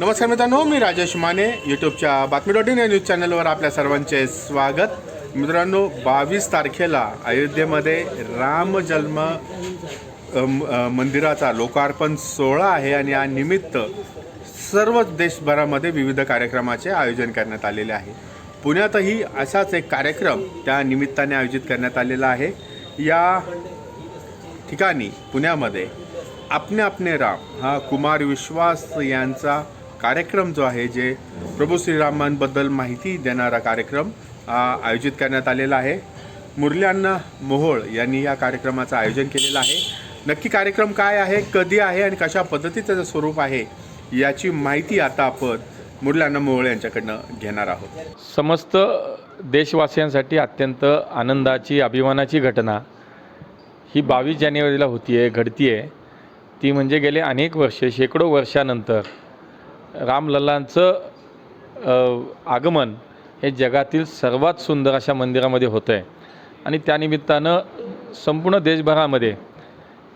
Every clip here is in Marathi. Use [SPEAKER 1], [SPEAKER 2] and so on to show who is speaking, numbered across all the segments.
[SPEAKER 1] नमस्कार मित्रांनो मी राजेश माने यूट्यूबच्या बातमी डॉट इन या न्यूज चॅनलवर आपल्या सर्वांचे स्वागत. मित्रांनो बावीस तारखेला अयोध्येमध्ये राम जन्म मंदिराचा लोकार्पण सोहळा आहे आणि या निमित्त सर्व देशभरामध्ये विविध कार्यक्रमाचे आयोजन करण्यात आलेले आहे. पुण्यातही असाच एक कार्यक्रम त्या निमित्ताने आयोजित करण्यात आलेला आहे. या ठिकाणी पुण्यामध्ये आपने आपने राम हा कुमार विश्वास यांचा कार्यक्रम जो आहे जे प्रभू श्रीरामांबद्दल माहिती देणारा कार्यक्रम आयोजित करण्यात आलेला आहे. मुरल्यांना मोहोळ यांनी या कार्यक्रमाचं आयोजन केलेलं आहे. नक्की कार्यक्रम काय आहे कधी आहे आणि कशा पद्धतीचं स्वरूप आहे याची माहिती आता आपण मुरल्यांना मोहोळ यांच्याकडनं घेणार आहोत.
[SPEAKER 2] समस्त देशवासियांसाठी अत्यंत आनंदाची अभिमानाची घटना ही बावीस जानेवारीला होती आहे घडती आहे ती म्हणजे गेले अनेक वर्षे शेकडो वर्षानंतर रामलल्लांचं आगमन हे जगातील सर्वात सुंदर अशा मंदिरामध्ये होतं आहे आणि त्यानिमित्तानं संपूर्ण देशभरामध्ये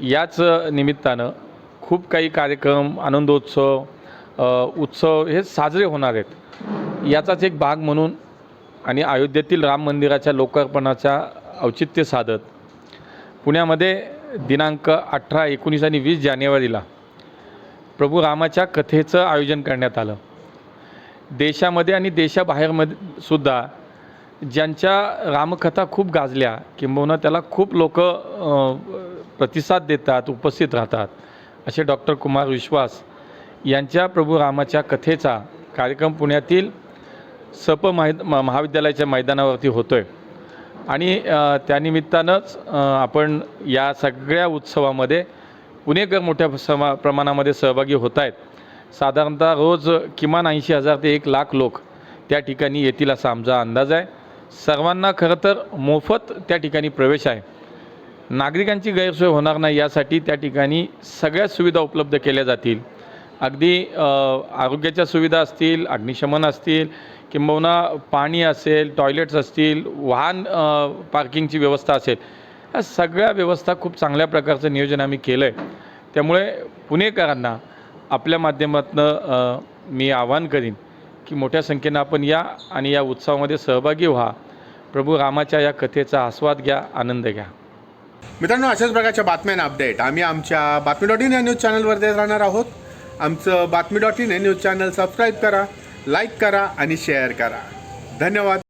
[SPEAKER 2] याच निमित्तानं खूप काही कार्यक्रम आनंदोत्सव उत्सव हे साजरे होणार आहेत. याचाच एक भाग म्हणून आणि अयोध्येतील राम मंदिराच्या लोकार्पणाच्या औचित्य साधत पुण्यामध्ये दिनांक अठरा एकोणीस आणि वीस जानेवारीला प्रभू रामाच्या कथेचं आयोजन करण्यात आलं. देशामध्ये आणि देशाबाहेरमध्ये सुद्धा ज्यांच्या रामकथा खूप गाजल्या किंबहुना त्याला खूप लोक प्रतिसाद देतात उपस्थित राहतात असे डॉक्टर कुमार विश्वास यांच्या प्रभू रामाच्या कथेचा कार्यक्रम पुण्यातील सप माहि म- महाविद्यालयाच्या मैदानावरती होतो आहे आणि त्यानिमित्तानंच आपण या सगळ्या उत्सवामध्ये पुणेकर मोठ्या समा प्रमाणामध्ये सहभागी होत आहेत साधारणतः रोज किमान ऐंशी हजार ते एक लाख लोक त्या ठिकाणी येतील असा आमचा अंदाज आहे. सर्वांना खरं तर मोफत त्या ठिकाणी प्रवेश आहे. नागरिकांची गैरसोय होणार नाही यासाठी त्या ठिकाणी सगळ्या सुविधा उपलब्ध केल्या जातील. अगदी आरोग्याच्या सुविधा असतील अग्निशमन असतील किंबहुना पाणी असेल टॉयलेट्स असतील वाहन पार्किंगची व्यवस्था असेल या सगळ्या व्यवस्था खूप चांगल्या प्रकारचं नियोजन आम्ही केलं आहे त्यामुळे पुणेकरांना आपल्या माध्यमातून मी आवाहन करीन की मोठ्या संख्येनं आपण या आणि या उत्सवामध्ये सहभागी व्हा. प्रभू रामाच्या या कथेचा आस्वाद घ्या आनंद घ्या.
[SPEAKER 1] मित्रांनो अशाच प्रकारच्या बातम्यांना अपडेट आम्ही आमच्या बातमी डॉट इन या न्यूज चॅनलवर देत राहणार आहोत. आमचं बातमी डॉट इन हे न्यूज चॅनल सबस्क्राईब करा लाईक करा आणि शेअर करा. धन्यवाद.